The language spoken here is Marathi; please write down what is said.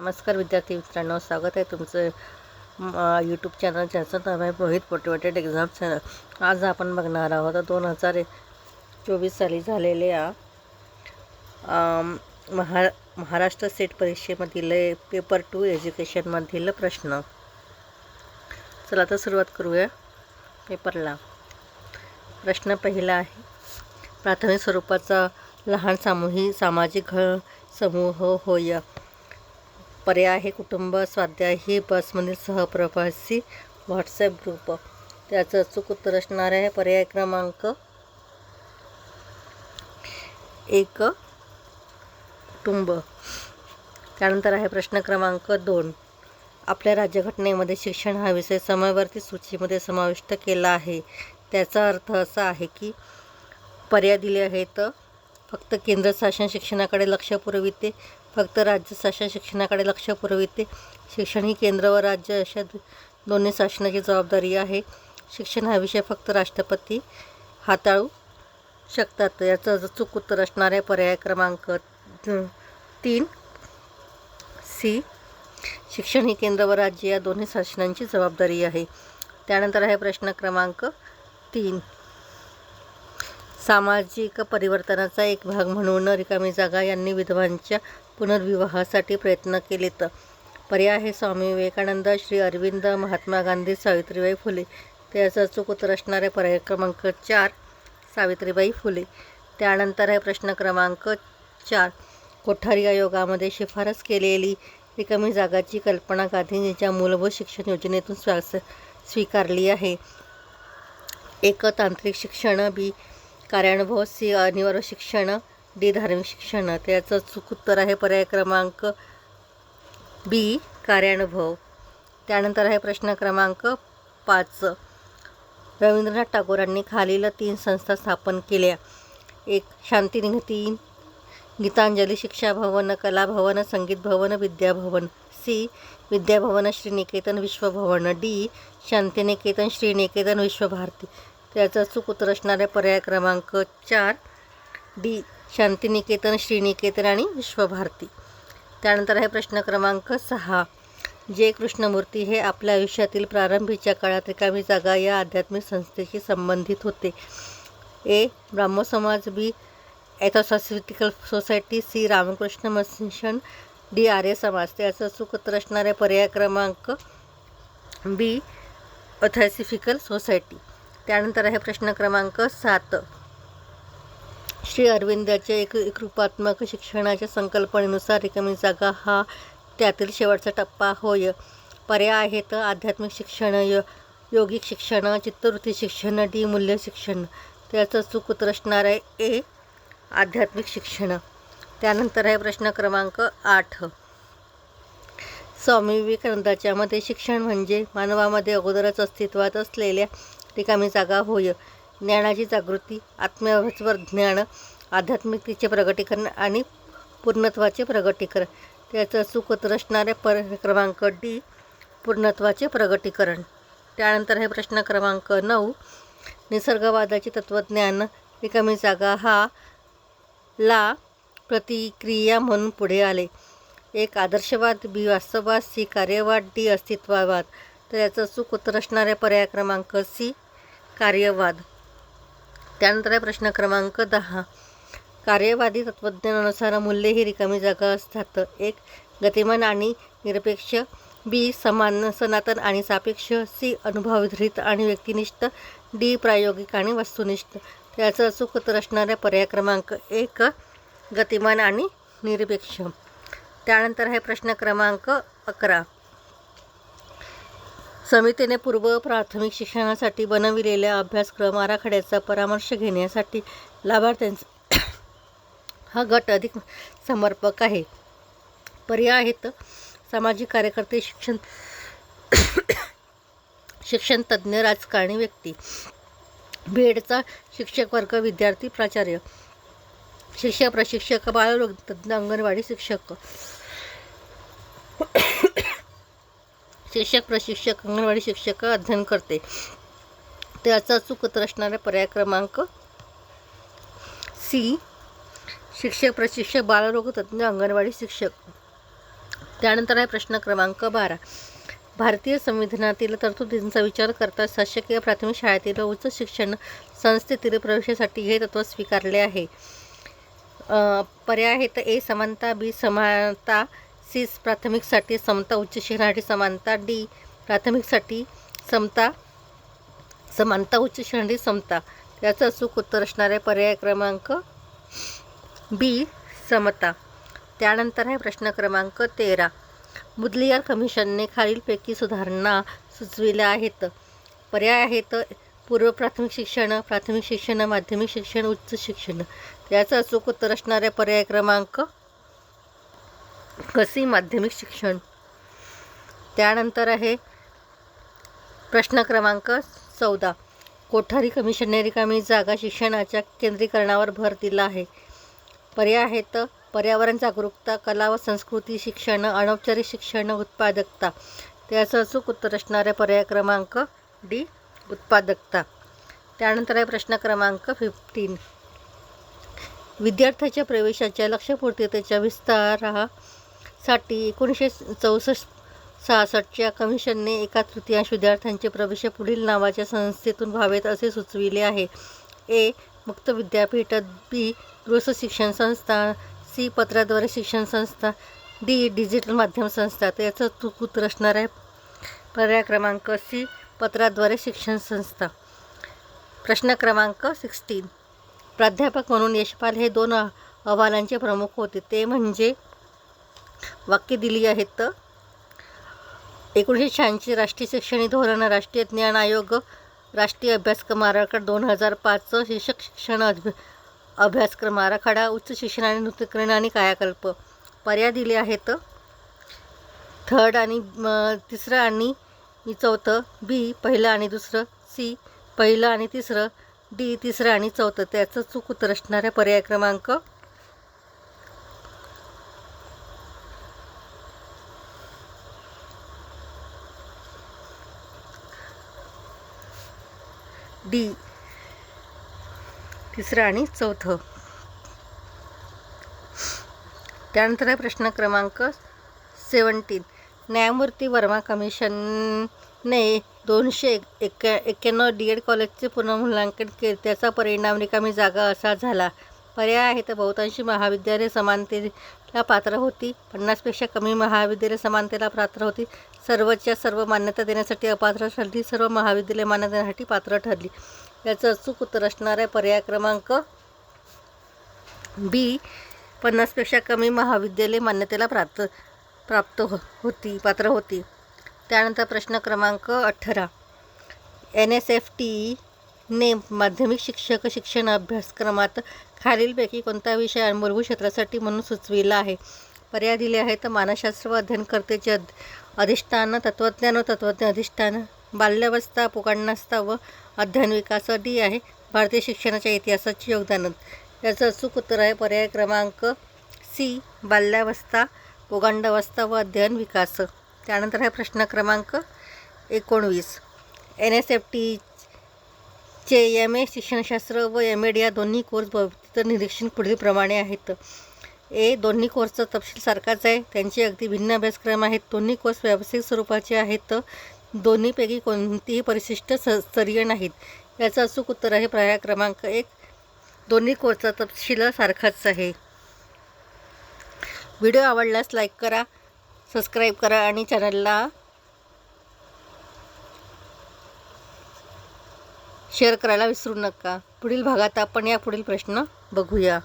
नमस्कार विद्यार्थी मित्रांनो स्वागत आहे तुमचं यूट्यूब चॅनल ज्याचं नाव आहे मोहित मोटिवेटेड एक्झाम चॅनल आज आपण बघणार आहोत दोन हजार चोवीस साली झालेल्या महा महाराष्ट्र सेट परीक्षेमधील पेपर टू एज्युकेशनमधील प्रश्न. चला तर सुरुवात करूया पेपरला प्रश्न पहिला आहे प्राथमिक स्वरूपाचा लहान सामूहिक सामाजिक घ समूह होय. पर्याय आहे कुटुंब स्वाध्याय ही बसमधील सहप्रवासी व्हॉट्सॲप ग्रुप. त्याचं अचूक उत्तर असणार आहे. पर्याय क्रमांक एक कुटुंब. त्यानंतर आहे प्रश्न क्रमांक दोन. आपल्या राज्यघटनेमध्ये शिक्षण हा विषय समयवर्ती सूचीमध्ये समाविष्ट केला आहे. त्याचा अर्थ असा आहे की पर्याय दिले आहेत. फक्त केंद्र शासन शिक्षणाकडे लक्ष पुरविते. फक्त राज्य शासन शिक्षणाकडे लक्ष पुरविते. शिक्षण ही केंद्र व राज्य अशा दोन्ही शासनाची जबाबदारी आहे. शिक्षण हा विषय फक्त राष्ट्रपती हाताळू शकतात. याचं अचूक उत्तर असणार आहे पर्याय क्रमांक तीन सी. शिक्षण ही केंद्र व राज्य या दोन्ही शासनांची जबाबदारी आहे. त्यानंतर आहे प्रश्न क्रमांक तीन. सामाजिक परिवर्तनाचा एक भाग म्हणून रिकामी जागा यांनी विधवांच्या पुनर्विवाहासाठी प्रयत्न केलेत. पर्याय आहे स्वामी विवेकानंद श्री अरविंद महात्मा गांधी सावित्रीबाई फुले. त्याचं अचूक उत्तर असणारे पर्याय क्रमांक चार सावित्रीबाई फुले. त्यानंतर आहे प्रश्न क्रमांक चार कोठारी आयोगामध्ये शिफारस केलेली रिकामी जागाची कल्पना गांधींच्या मूलभूत शिक्षण योजनेतून स्वा स्वीकारली आहे. एक तांत्रिक शिक्षण बी कार्यानुभव सी अनिवार्य शिक्षण डी धार्मिक शिक्षण. त्याचं चूक उत्तर आहे पर्याय क्रमांक बी कार्यानुभव. त्यानंतर आहे प्रश्न क्रमांक पाच. रवींद्रनाथ टागोरांनी खालील तीन संस्था स्थापन केल्या. एक शांतिनिकेतन गीतांजली शिक्षा भवन कला भवन संगीत भवन विद्याभवन सी विद्याभवन श्रीनिकेतन विश्वभवन डी शांतिनिकेतन श्रीनिकेतन विश्वभारती त्याचं चूक उत्तर असणारे पर्याय क्रमांक चार डी शांतिनिकेतन श्रीनिकेतन आणि विश्वभारती. त्यानंतर आहे प्रश्न क्रमांक सहा. जे कृष्णमूर्ती हे आपल्या आयुष्यातील प्रारंभीच्या काळात रिकामी जागा या आध्यात्मिक संस्थेशी संबंधित होते. A Brahmo Samaj B theosophical society C Ramakrishna mission D Arya Samaj. त्याचं चूक उत्तर असणारे पर्याय क्रमांक बी अथॉसिफिकल सोसायटी. त्यानंतर आहे प्रश्न क्रमांक सात. श्री अरविंदाच्या एक एकरूपात्मक शिक्षणाच्या संकल्पनेनुसार रिकामी जागा हा त्यातील शेवटचा टप्पा. होय. पर्याय आहेत आध्यात्मिक शिक्षण यो योगिक शिक्षण चित्तवृत्ती शिक्षण डी मूल्य शिक्षण. त्याचं चूक उत्तर असणार आहे ए आध्यात्मिक शिक्षण. त्यानंतर आहे प्रश्न क्रमांक आठ. स्वामी विवेकानंदाच्या मते शिक्षण म्हणजे मानवामध्ये अगोदरच अस्तित्वात असलेल्या रिकामी जागा होय. ज्ञानाची जागृती आत्म्यावर ज्ञान आध्यात्मिकतेचे प्रगटीकरण आणि पूर्णत्वाचे प्रगटीकरण. त्याचं चूक रचणारे पर क्रमांक डी पूर्णत्वाचे प्रगटीकरण. त्यानंतर हे प्रश्न क्रमांक नऊ निसर्गवादाचे तत्त्वज्ञान. रिकामी जागा हा ला प्रतिक्रिया म्हणून पुढे आले. एक आदर्शवाद बी वास्तववाद सी कार्यवाद डी अस्तित्ववाद. तर याचं अचूक उत्तर असणाऱ्या पर्याय क्रमांक सी कार्यवाद. त्यानंतर आहे प्रश्न क्रमांक दहा. कार्यवादी तत्त्वज्ञानानुसार मूल्य ही रिकामी जागा असतात. एक गतिमान आणि निरपेक्ष. बी समान सनातन आणि सापेक्ष. सी अनुभवधृत आणि व्यक्तिनिष्ठ. डी प्रायोगिक आणि वस्तुनिष्ठ. त्याचं अचूक उत्तर असणाऱ्या पर्याय क्रमांक एक गतिमान आणि निरपेक्ष. त्यानंतर आहे प्रश्न क्रमांक अकरा. समितीने पूर्व प्राथमिक शिक्षणासाठी बनविलेल्या अभ्यासक्रम आराखड्याचा परामर्श घेण्यासाठी लाभार्थ्यांचा हा गट अधिक समर्पक आहे. पर्याय आहेत. सामाजिक कार्यकर्ते शिक्षण शिक्षण तज्ज्ञ राजकारणी व्यक्ती. भेडचा शिक्षक वर्ग विद्यार्थी प्राचार्य. शिक्षक प्रशिक्षक बालरोग तज्ज्ञ अंगणवाडी शिक्षक. शिक्षक प्रशिक्षक अंगणवाडी शिक्षक अध्ययन करते. त्याचा चूक असणारा पर्याय क्रमांक सी शिक्षक प्रशिक्षक बालरोगतज्ञ अंगणवाडी शिक्षक. त्यानंतर आहे प्रश्न क्रमांक बारा. भारतीय संविधानातील तरतुदींचा विचार करता शासकीय प्राथमिक शाळेतील उच्च शिक्षण संस्थेतील प्रवेशासाठी हे तत्त्व स्वीकारले आहे. अ, पर्याय आहेत ए समानता बी समानता सीस प्राथमिकसाठी समता उच्च शिक्षणासाठी समानता डी. प्राथमिकसाठी समता समानता उच्च शिक्षणासाठी समता. याचं अचूक उत्तर असणारे पर्याय क्रमांक बी समता. त्यानंतर आहे प्रश्न क्रमांक तेरा. मुदलियार कमिशनने खालीलपैकी सुधारणा सुचविल्या आहेत. पर्याय आहेत पूर्व प्राथमिक शिक्षण प्राथमिक शिक्षण माध्यमिक शिक्षण उच्च शिक्षण. याचं अचूक उत्तर असणाऱ्या पर्याय क्रमांक कसी माध्यमिक शिक्षण? त्यानंतर आहे प्रश्न क्रमांक चौदा. कोठारी कमिशनने रिकामी जागा शिक्षणाच्या केंद्रीकरणावर भर दिला आहे. पर्याय आहेत पर्यावरण जागरूकता कला व संस्कृती शिक्षण अनौपचारिक शिक्षण उत्पादकता. त्याचं अचूक उत्तर असणारे पर्याय क्रमांक डी उत्पादकता. त्यानंतर आहे प्रश्न क्रमांक फिफ्टीन विद्यार्थ्याच्या प्रवेशाच्या लक्ष्यपूर्ततेच्या साठी एकोणीसशे चौसष्ट सहासष्टच्या कमिशनने एका तृतीयांश विद्यार्थ्यांचे प्रवेश पुढील नावाच्या संस्थेतून व्हावेत असे सुचविले आहे. ए. मुक्त विद्यापीठ बी. गृह शिक्षण संस्था सी. पत्राद्वारे शिक्षण संस्था डी. डिजिटल माध्यम संस्था. तर याचं चूक असणार आहे. पर्याय क्रमांक सी. पत्राद्वारे शिक्षण संस्था. प्रश्न क्रमांक सिक्स्टीन. प्राध्यापक म्हणून यशपाल हे दोन अहवालांचे प्रमुख होते. ते म्हणजे वाक्य दिली आहेत. एकोणीसशे शहाऐंशी राष्ट्रीय शैक्षणिक धोरण राष्ट्रीय ज्ञान आयोग राष्ट्रीय अभ्यासक्रम आराखडा दोन हजार पाच शिक्षक शिक्षण अभ्य अभ्यासक्रम आराखडा उच्च शिक्षण आणि नूतनीकरण आणि कायाकल्प. पर्याय दिले आहेत. थर्ड आणि तिसरं आणि चौथं बी पहिलं आणि दुसरं सी पहिलं आणि तिसरं डी तिसरं आणि चौथं. त्याचं चूक उत्तर असणाऱ्या पर्याय क्रमांक डी तिसरं आणि चौथं. त्यानंतर आहे प्रश्न क्रमांक सेवन्टीन. न्यायमूर्ती वर्मा कमिशनने दोनशे एक्या एक्क्याण्णव डी एड कॉलेजचे पुनर्मूल्यांकन केले. त्याचा परिणाम रिकामी जागा असा झाला. पर्याय आहे तर बहुतांशी महाविद्यालय समानते ला पात्र होती. पन्नासपेक्षा कमी महाविद्यालय समानतेला पात्र होती. सर्वच्या सर्व मान्यता देण्यासाठी अपात्र ठरली. सर्व महाविद्यालय मान्यता देण्यासाठी पात्र ठरली. याचं अचूक उत्तर असणार आहे पर्याय क्रमांक बी पन्नासपेक्षा कमी महाविद्यालय मान्यतेला प्राप्त प्राप्त हो होती पात्र होती. त्यानंतर प्रश्न क्रमांक अठरा. एन एस एफ टीने माध्यमिक शिक्षक शिक्षण अभ्यासक्रमात खालीलपैकी कोणता विषय मूलभूत क्षेत्रासाठी म्हणून सुचविला आहे? पर्याय दिले आहेत मानसशास्त्र व अध्ययनकर्तेचे अध अधिष्ठान तत्त्वज्ञान व तत्त्वज्ञ अधिष्ठान. बाल्यावस्था पुकांडावस्था व अध्ययन विकास डी आहे. भारतीय शिक्षणाच्या इतिहासाचे योगदान. याचं अचूक उत्तर आहे. पर्याय क्रमांक सी बाल्यावस्था पोगांडावस्था व अध्ययन विकास. त्यानंतर आहे प्रश्न क्रमांक एकोणवीस. एन एस एफ टी चे एम ए शिक्षणशास्त्र व एम एड या दोन्ही कोर्स बाबतीत निरीक्षण पुढीलप्रमाणे आहेत. ए दोन्ही कोर्सचा तपशील सारखाच आहे. त्यांचे अगदी भिन्न अभ्यासक्रम आहेत. दोन्ही कोर्स व्यावसायिक स्वरूपाचे आहेत. दोन्हीपैकी कोणतीही परिशिष्ट स स्तरीय नाहीत. याचं अचूक उत्तर आहे पर्याय क्रमांक एक. दोन्ही कोर्सचा तपशील सारखाच आहे. व्हिडिओ आवडल्यास लाईक करा सबस्क्राईब करा आणि चॅनलला शेअर करायला विसरू नका. पुढील भागात आपण या पुढील प्रश्न बघूया.